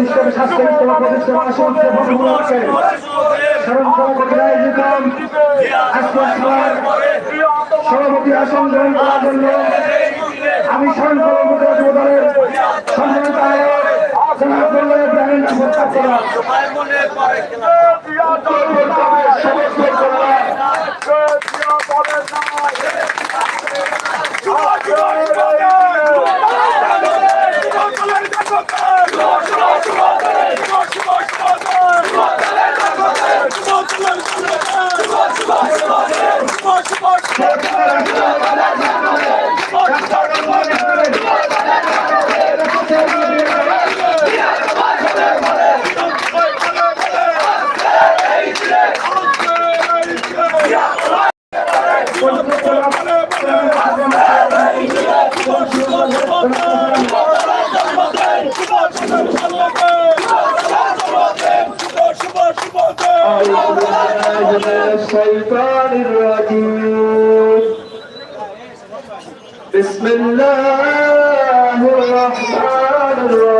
প্রতিষ্ঠান স্বাস্থ্য সেবা প্রতিষ্ঠান আসনকে বন্ধুগুলোকে স্মরণ সভাপতি আসন গ্রহণ করার জন্য আমি স্মরণ কাপড়া সমস্ত কর্মীরা জন্য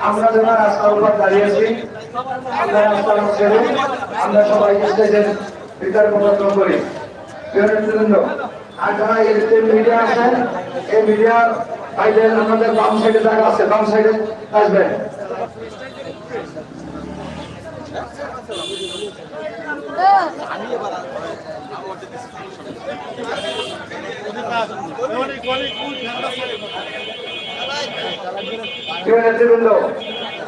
আমরা যারা রাস্তার উপর দাঁড়িয়েছি আমরা রাস্তার ছেড়ে আমরা সবাই স্টেজের ভিতরে প্রদর্শন করি আর যারা এই মিডিয়া আছেন এই মিডিয়া ভাইদের আমাদের বাম সাইডে জায়গা আছে বাম সাইডে আসবেন প্রিয় নেতৃবৃন্দ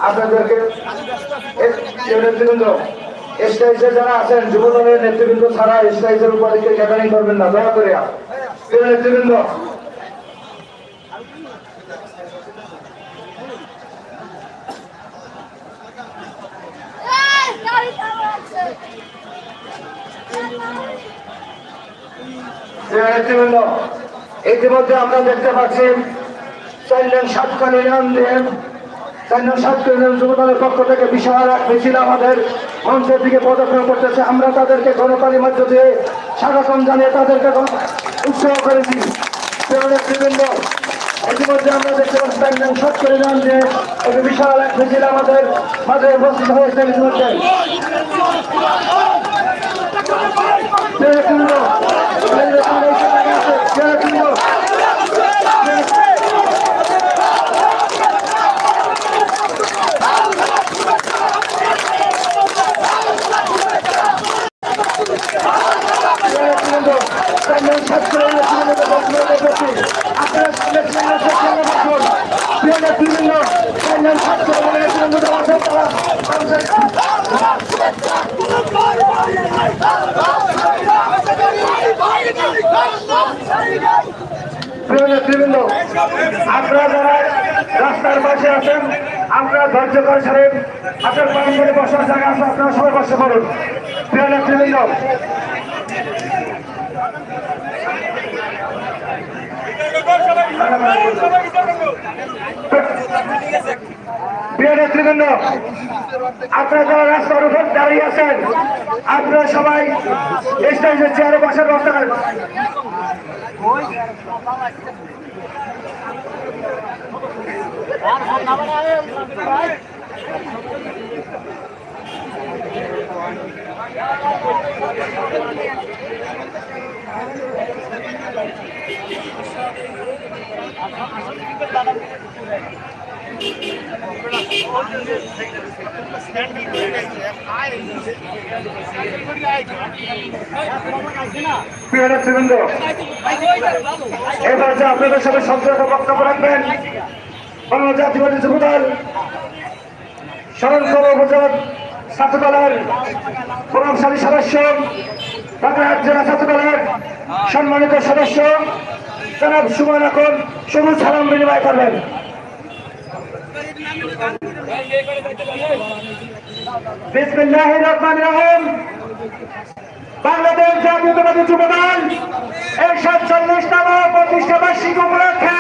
আপনাদেরকে নেতৃবৃন্দ স্টেজে যারা আছেন যুব দলের ছাড়া স্টেজের উপরে কেউ গ্যাদারিং করবেন না, দয়া করে। প্রিয় নেতৃবৃন্দ প্রিয় নেতৃবৃন্দ ইতিমধ্যে আমরা দেখতে পাচ্ছি চাইলেন সাতকালী নাম দিয়ে, চাইলেন সাতকালী যুব দলের পক্ষ থেকে বিশাল এক মিছিল আমাদের মঞ্চের দিকে পদক্ষেপ করতেছে। আমরা তাদেরকে গণতালির মধ্য দিয়ে স্বাগতম জানিয়ে তাদেরকে উৎসাহ করেছি। ইতিমধ্যে আমরা দেখতে পাচ্ছি সাতকালী নাম দিয়ে একটি বিশাল এক মিছিল আমাদের মাঝে উপস্থিত হয়েছে ইতিমধ্যে। প্রিয় নেতৃবৃন্দ, প্রিয় নেতৃবৃন্দ, প্রিয় নেতৃবৃন্দ, আপনারা নেতৃবৃন্দ আপনারা যারা রাস্তার পাশে আছেন, আপনারা ধৈর্য করে ছাড়েন আপনার পালন করে বসার জায়গা আছে, আপনারা সবাই বসে পড়ুন। প্রিয় নেতৃবৃন্দ। প্রিয় নেতৃবৃন্দ, আপনারা রাস্তার উপর দাঁড়িয়ে আছেন, আপনারা সবাই স্টেজের চেয়ারে বসার ব্যবস্থা করেন আপনাদের সাথে সন্ত্রাস বক্তব্য রাখবেন বাংলা জাতীয়বাদী যুবদল শরণখোলা উপজেলার ছাত্রদলের প্রভাবশালী সদস্য বাগেরহাট জেলা ছাত্রদলের সম্মানিত সদস্য, জনাব সুমন এখন সবুজ সালাম বিনিময় করবেন। বাংলাদেশ জাতীয়তাবাদী যুবদল এই সাতচল্লিশতম প্রতিষ্ঠা বার্ষিকী উপলক্ষে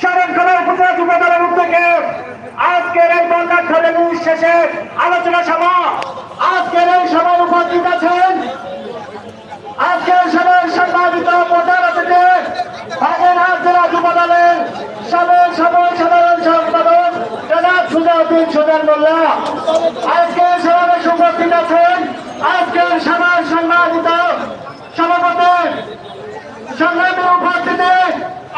শরণখোলা উপজেলা যুবদলের উদ্যোগে। আজকের এই বন্যাঢ্য রেলি শেষে আলোচনা সভা। আজকের এই সভায় উপস্থিত আছেন আজকের সভায় সম্মানিত প্রধান অতিথি বাগেরহাট জেলা যুবদলের সাবেক সভায় সাধারণ সম্পাদক জনাব সুজাউদ্দিন সুজান মোল্লা। আজকের সমাবেশ উপস্থিত আছেন আজকের সভার সম্মানিত সভাপতি। সংগ্রামী উপস্থিতি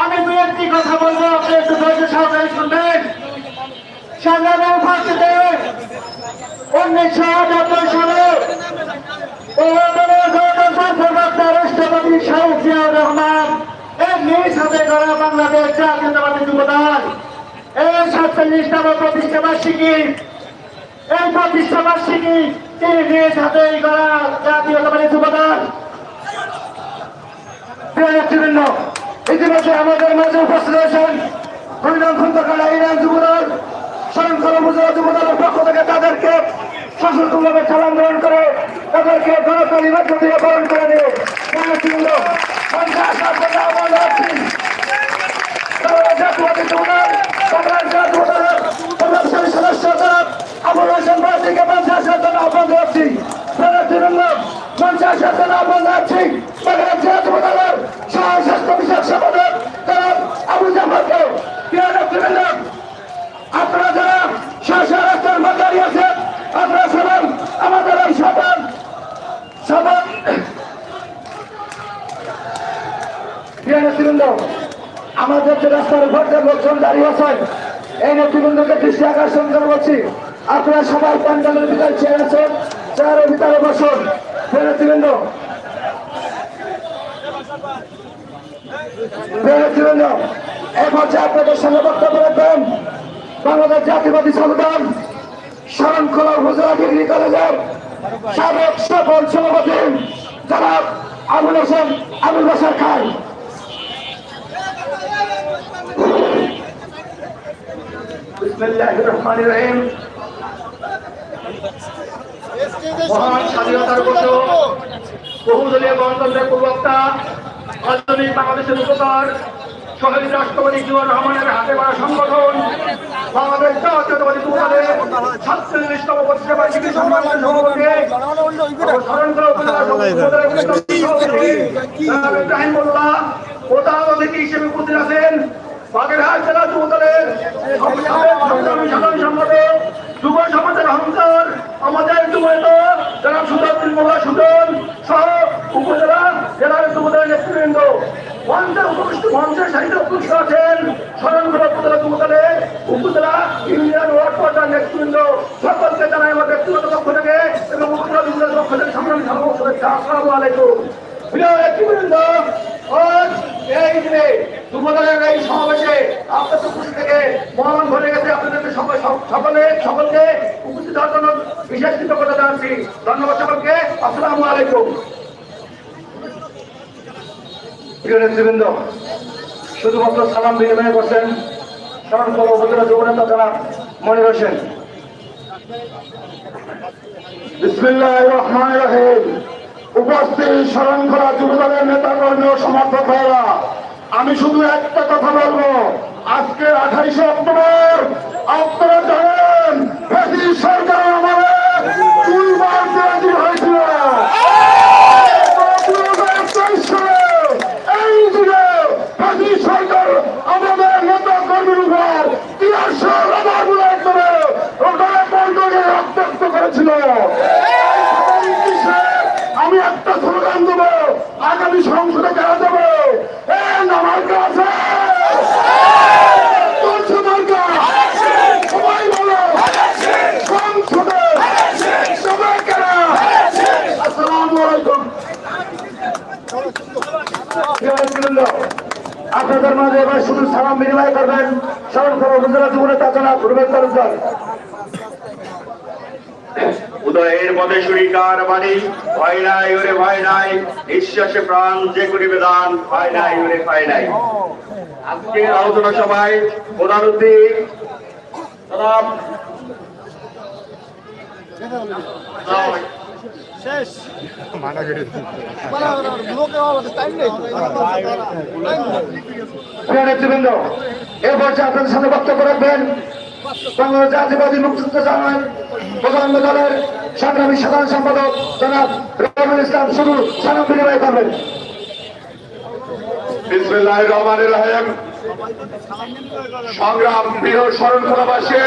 আমি দু একটি কথা বলব, আপনি একটু ধৈর্য সহকারে শুনবেন। সংগ্রামী উপস্থিতি উনিশশো নব্বই সালে রাষ্ট্রপতি শাহ জিয়াউর রহমান এর নিজ হাতে গড়া বাংলাদেশ জাতীয়তাবাদী যুবদল। এই সাতচল্লিশতম প্রতিষ্ঠা বার্ষিকী, এই প্রতিষ্ঠা বার্ষিকী তিনি নিজ হাতে গড়া জাতীয়তাবাদী যুবদল। প্রিয় নেতৃবৃন্দ ইতিমধ্যে আমাদের মাঝে উপস্থিত হয়েছেন হরিনাম খন্দকার ইরান যুবদল শরণখোলা উপজেলা যুবদলের পক্ষ থেকে তাদেরকে সশস্ত্রভাবে চালান গ্রহণ করে তাদেরকে গণতন্ত্রী মধ্য দিয়ে বরণ করে দিয়ে প্রিয় সদস্য জনাব আবুল হাসান বাসীকে পঞ্চাশ হাজার আহ্বান নেতৃবৃন্দ পঞ্চাশ হাজার আহ্বান বাংলার জাতীয়তার সহস্রাষ্ট্র বিষয়ক সম্পাদক জনাব আবু জাফরকে। আপনারা যারা শাসা রাস্তার মাঝারি আছেন, আপনারা সবাই আমাদের এই সবার সবার আমাদের যে রাস্তার উপর লোকজন দাঁড়িয়ে আছেন এই নেতৃবৃন্দকে দৃষ্টি আকর্ষণ করে বলছি, আপনারা সবাই প্যান্ডেলের ভিতরে চেয়ার আছেন, চেয়ারের ভিতরে বসুন। নেতৃবৃন্দ নেতৃবৃন্দ এই আপনাদের সঙ্গে বক্তব্য খান বিসমিল্লাহির রহমানির রহিম মহান স্বাধীনতার বছর বহুদলীয় গণতন্ত্রের হিসেবে উপস্থিত আছেন। বাগেরহাট জেলা যুবদলের সাধারণ সম্পাদক, যুব সমাজের অহংকার আমাদের যুবত যারা সুদর্শন মোল্লা সুদন সহ উপজেলা জেলার যুবদলের নেতৃবৃন্দ। মঞ্চে উপস্থিত মঞ্চের সাহিত্য উপস্থিত আছেন স্মরণগুলো উপজেলা যুবদলে উপজেলা ইউনিয়ন ওয়ার্ড পর্যায়ের নেতৃবৃন্দ। সকলকে জানাই আমার ব্যক্তিগত পক্ষ থেকে এবং উপজেলা পক্ষ সংগ্রামী সর্ব শুভেচ্ছা আসসালামু আলাইকুম। প্রিয় নেতৃবৃন্দ, আজ এই দিনে উপস্থিত শুধুমাত্র সালাম বিনিময় করছেন স্মরণকল উপজেলা যুব নেতা জনাব মনির হোসেন বিসমিল্লাহ রহমান রহিম। উপস্থিত স্মরণ করা যুবদলের নেতা কর্মী ও সমর্থক ভাইরা আমি শুধু একটা কথা বলব। আজকে আঠাইশে অক্টোবর আপনারা জানেন সরকার আমাদের দুইবার বিরোধী হয়েছিল দুই হাজার তেইশ সালে এই যুগে ব্রিটিশ সরকার আমাদের নেতা কর্মীর উপর তিনশো রাবার বুলেট করে ওখানে বন্ধকে রক্তাক্ত করেছিল আমি একটা স্লোগান দেবো আগামী সংসদে কেন দেবো এ আমার কাছে সবাই বলো সংসদে সবাই কেন আসসালামু আলাইকুম প্রিয়বৃন্দ, আপনাদের মাঝে এবার শুধু সালাম বিনিময় করবেন স্মরণকল উপজেলা যুব নেতা জনাব রুবেল তালুকদার উদয়ের পদে সুরিকার বাণী ভয় নাই ওরে ভয় নাই নিঃশ্বাসে প্রাণ যে করিবে দান ভয় নাই ওরে ভয় নাই। আজকের আলোচনা সভায় প্রধান অতিথি জনাব প্রিয় নেতৃবৃন্দ এ আপনাদের সামনে বক্তব্য রাখবেন। বাংলাদেশ জাতীয়বাদী মুক্তিযুদ্ধ জানান প্রধান দলের সংগ্রামী সাধারণ সম্পাদক জনাব রহমান ইসলাম শুধু সালাম বিনিময় করবেন। বিসমিল্লাহ রহমান রহিম। সংগ্রাম প্রিয় শরণখোলাবাসী,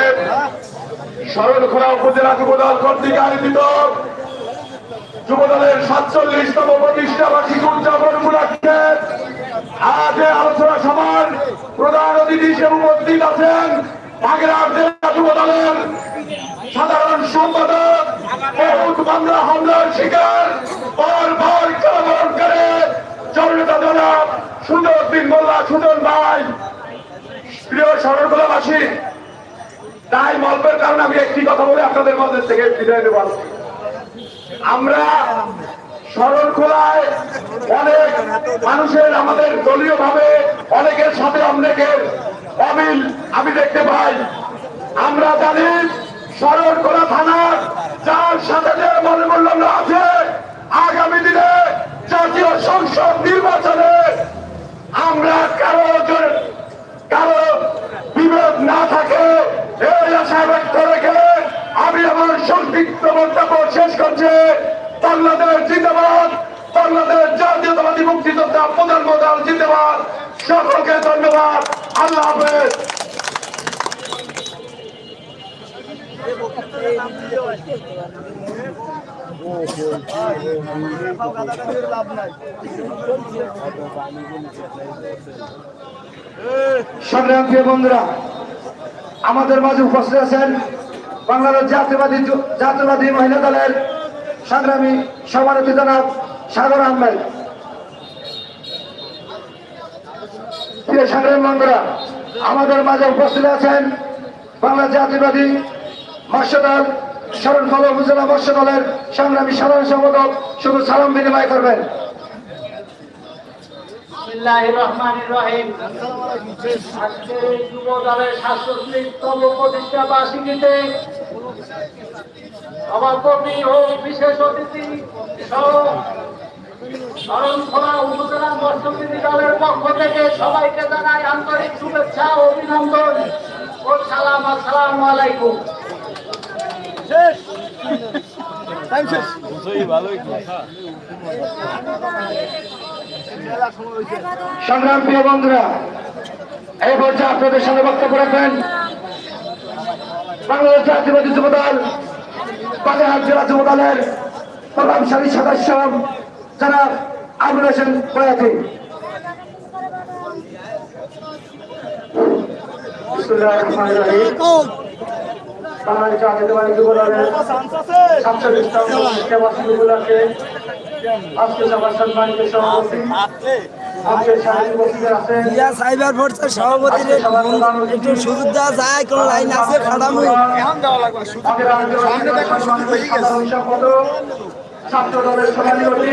শরণখোলা উপজেলা যুবদল কর্তৃক আয়োজিত যুবদলের সাতচল্লিশতম প্রতিষ্ঠা উদযাপন উপলক্ষে আজ আলোচনা সভার প্রধান অতিথি হিসেবে উপস্থিত আছেন সাধারণ সম্পাদক বহুত বাংলা হামলার শিকার পর পর করে। জননেতা জনাব সুন্দর দিন মোল্লা সুজন ভাই। প্রিয় শরণকোলাবাসী, তাই অল্পের কারণে আমি একটি কথা বলে, আপনাদের মধ্যে থেকে বিদায় নেব আমরা শরণখোলায় অনেক মানুষের আমাদের দলীয় ভাবে অনেকের সাথে অনেকের অমিল, আমি দেখতে পাই। আমরা জানি শরণখোলা থানার যার সাথে যে মনোমূল্য আছে, আগামী দিনে জাতীয় সংসদ নির্বাচনে আমরা কারও কারও বিরোধ না থাকে, এই আশা ব্যক্ত রেখে আমি আমার সংক্ষিপ্ত বক্তব্য শেষ করছি। বাংলাদেশ জিন্দাবাদ, বাংলাদেশ জাতীয়তাবাদী মুক্তিযোদ্ধা প্রধান প্রধান জিন্দাবাদ। সকলকে ধন্যবাদ। আল্লাহ হাফেজ। সংগ্রাম বন্ধুরা, আমাদের মাঝে উপস্থিত আছেন বাংলাদেশ জাতীয়বাদী জাতীয়বাদী মহিলা দলের সংগ্রামী সভানেত্রী জনাব সাগর আহমেদ। আমাদের মাঝে উপস্থিত আছেন বাংলা জাতীয়বাদী মৎস্য দল শরণখোলা উপজেলা মৎস্য দলের সংগ্রামী সাধারণ সম্পাদক শুধু সালাম বিনিময় করবেন। সভাপতি ও বিশেষ অতিথি সহ শরণখোলা উপজেলা মৎস্যবিধি দলের পক্ষ থেকে সবাইকে জানাই আন্তরিক শুভেচ্ছা অভিনন্দন ও সালাম আসসালামু আলাইকুম। সংগ্রাম প্রিয় বন্ধুরা এই পর্যায়ে আপনাদের সামনে বক্তব্য রাখবেন বাংলাদেশ জাতীয়বাদী যুবদল বাগেরহাট জেলা যুবদলের প্রভাবশালী সদস্য যারা আবুল হোসেন বয়াতি। বাংলাদেশ জাতীয়তাবাদী যুবদলের সাতচল্লিশতম শিক্ষাবাসী উপলক্ষে আজকে সবার সম্মানিত সভাপতি আজকে সাহিত্য উপস্থিত আছেন। সাইবার ফোর্সের সভাপতির একটু সুযোগ দেওয়া যায় কোন লাইন আছে? খাদামু ছাত্র দলের সভাপতি।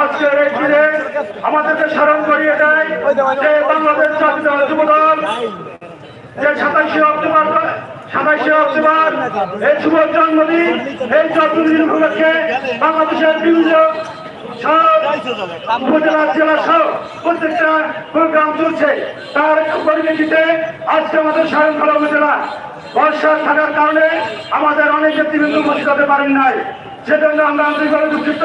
আজকের এই দিনে আমাদেরকে স্মরণ করিয়ে দেয় যে বাংলাদেশ জাতীয় যুব যে সাতাশে অক্টোবর সাতাশে অক্টোবর, এই শুভ জন্মদিন বাংলাদেশের বিভিন্ন উপজেলা, জেলা সহ প্রত্যেকটা প্রোগ্রাম চলছে। তার পরিপ্রেক্ষিতে আজকে আমাদের সায়ংখলা উপজেলা বর্ষা থাকার কারণে আমাদের অনেক নেতৃবৃন্দ উপস্থিত হতে পারেন নাই। সেজন্য আমরা আন্তরিকভাবে দুঃখিত।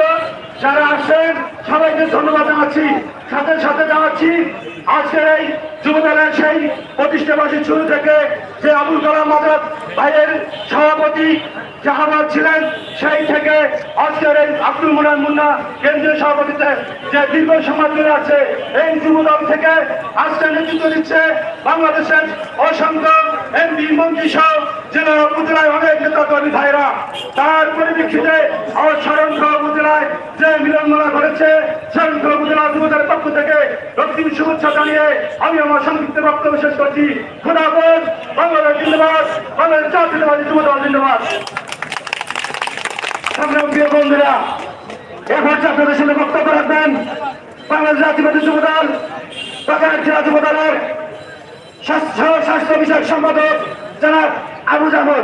যারা আসছেন সবাইকে ধন্যবাদ জানাচ্ছি। সাথে সাথে জানাচ্ছি, আজকের এই যুবদলের সেই প্রতিষ্ঠাবাসী শুরু থেকে যে আবুল কালাম আজাদ ভাইয়ের সভাপতি জাহাবাদ ছিলেন, সেই থেকে আজকের এই আব্দুল মুনান মুন্না কেন্দ্রীয় সভাপতিতে যে দীর্ঘ সময় ধরে আছে, এই যুবদল থেকে আজকে নেতৃত্ব দিচ্ছে বাংলাদেশের অসংখ্য এমপি, মন্ত্রী সহ জেলা উপজেলায় অনেক তার পরিপ্রেক্ষিতে আমার শরণখোলা উপজেলায় যে মিলনমেলা করেছে শরণখোলা উপজেলা যুবদলের পক্ষ থেকে রক্তিম শুভেচ্ছা জানিয়ে আমি আমার সংক্ষিপ্ত বক্তব্য শেষ করছি। খুদাবাদ বাংলাদেশ জিন্দাবাদ, বাংলাদেশ জাতীয়তাবাদী যুবদল জিন্দাবাদ। প্রিয় বন্ধুরা, এরপর আপনাদের সামনে বক্তব্য রাখবেন, বাংলাদেশ জাতীয়বাদী যুবদল বাগেরহাট জেলা যুবদলের স্বাস্থ্য স্বাস্থ্য বিষয়ক সম্পাদক জনাব আবু জামর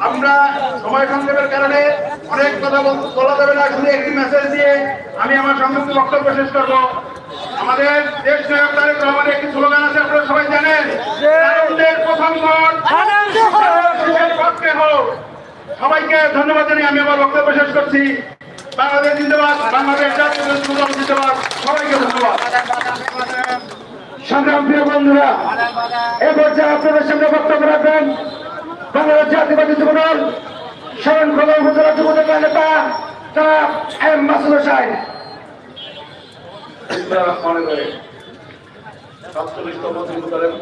আমরা সময় সংক্ষেপের কারণে অনেক কথা বল- যাবে না, শুধু একটি মেসেজ দিয়ে আমি আমার সংক্ষিপ্ত বক্তব্য শেষ করব। আমাদের দেশ নায়ক তারেক রহমানের একটি স্লোগান আছে, আপনারা সবাই জানেন। প্রথম পক্ষে হোক। সবাইকে ধন্যবাদ জানিয়ে আমি আমার বক্তব্য শেষ করছি। বাংলাদেশ জিন্দাবাদ, বাংলাদেশ জাতীয় জিন্দাবাদ। সবাইকে ধন্যবাদ। সংগ্রাম প্রিয় বন্ধুরা, এ পর্যায়ে আপনাদের সামনে বক্তব্য রাখবেন বাংলাদেশ জাতীয়বাদী যুবদল শরণখোলা উপজেলা যুবদল নেতা এম মাসুদ হোসাইন যুবদলের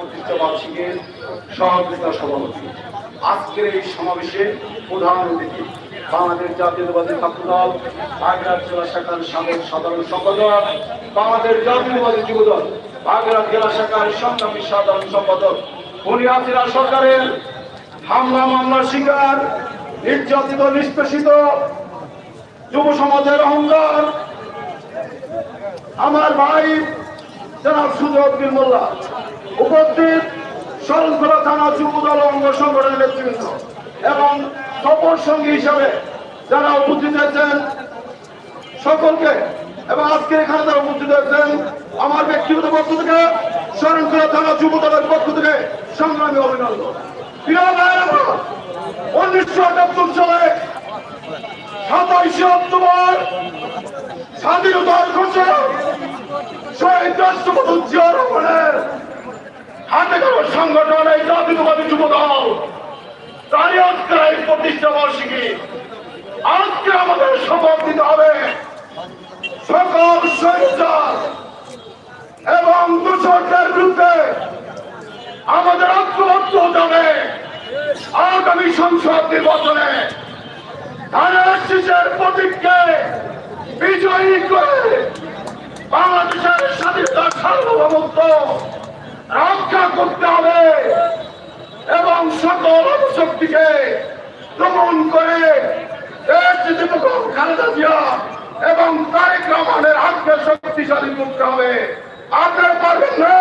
সমাবেশে প্রধান অতিথি, বাংলাদেশ ছাত্রদল বাগেরহাট জেলা সাবেক সাধারণ সম্পাদক যুবদল বাগেরহাট জেলা শাখার সংগ্রামী সাধারণ সম্পাদক, উনি সরকারের হামলা, মামলার শিকার, নির্যাতিত, নিষ্পেষিত যুব সমাজের অহংকার। আমার ভাই জনাব সুজউদ্দিন মোল্লা উপস্থিত শরণখোলা থানা যুবদল অঙ্গ সংগঠনের নেতৃবৃন্দ এবং সফর সঙ্গী হিসাবে যারা উপস্থিত হয়েছেন সকলকে এবং আজকে এখানে যারা উপস্থিত হয়েছেন আমার ব্যক্তিগত পক্ষ থেকে শরণখোলা থানা যুবদলের পক্ষ থেকে সংগ্রামী অভিনন্দন। উনিশশো আটাত্তর সালে সাতাইশে অক্টোবর স্বাধীনতার ঘোষণা, শহীদ রাষ্ট্রপতি জিয়া রহমানের হাতে ধরো সংগঠন, এই জাতীয়তাবাদী যুব দল। তারই আজকে এই প্রতিষ্ঠা বার্ষিকী, আজকে আমাদের শপথ দিতে হবে। সকল স্বেচ্ছার এবং দূষণের বিরুদ্ধে আমাদের ঐক্যবদ্ধ হবে। আগামী সংসদ নির্বাচনে ধানের প্রতীককে বিজয়ী করে বাংলাদেশের স্বাধীনতা সার্বভৌমত্ব রক্ষা করতে হবে এবং সকল শক্তিকে দমন করে দেশ খালেদা জিয়া। এবং তারেক রহমানের হাতকে শক্তিশালী করতে হবে। আপনারা পারবেন না?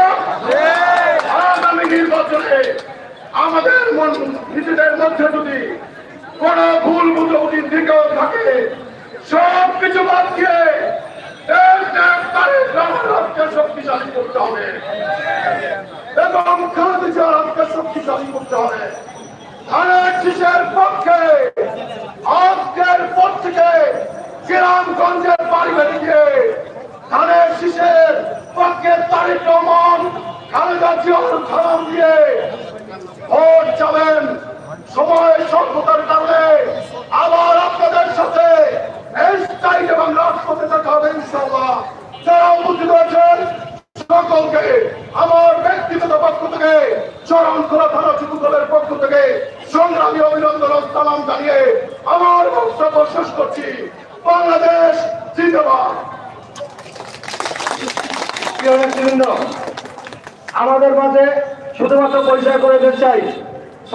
আগামী নির্বাচনে আমাদের নিজেদের মধ্যে যদি কোন ভুল বুঝাবুঝির দিকেও থাকে সব কিছু বাদ দিয়ে শক্তিশালী করতে হবে। এবং আজকের গ্রামগঞ্জের